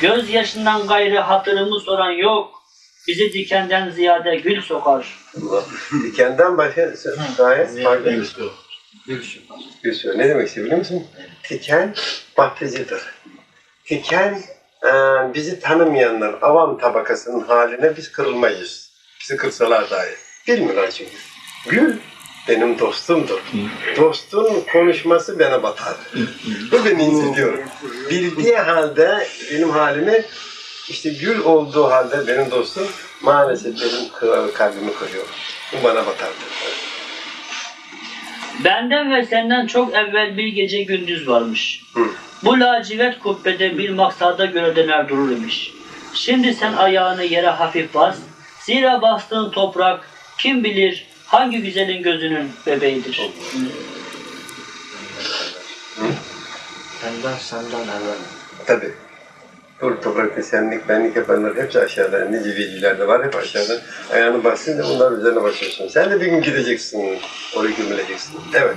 Gözyaşından gayrı hatırımız olan yok. Bizi dikenden ziyade gül sokar. Dikenden başka gayet farklı şey. bir şey. Ne demek istiyor biliyor musun? Diken baktıcıdır. Diken e, bizi tanımayanlar, avam tabakasının haline biz kırılmayız. Bizi kırsalar dahi. Bilmiyorlar çünkü. Gül benim dostumdur. Dostun konuşması bana batar. Bu beni incitiyor. Bildiği halde benim halimi işte gül olduğu halde benim dostum maalesef benim kalbimi kırıyor. Bu bana batar. Benden ve senden çok evvel bir gece gündüz varmış. Hı. Bu lacivert kubbede bir maksada göre döner durur imiş. Şimdi sen ayağını yere hafif bas. Zira bastığın toprak kim bilir hangi güzelin gözünün bebeğidir. Senden senden evvel. Tabii. Dur toprakta senlik, benlik yapanlar hepsi aşağıda. Nice veliler de var hep aşağıda. Ayağını bassın da bunlar üzerine basıyorsun. Sen de bir gün gideceksin. Oraya gömüleceksin. Evet.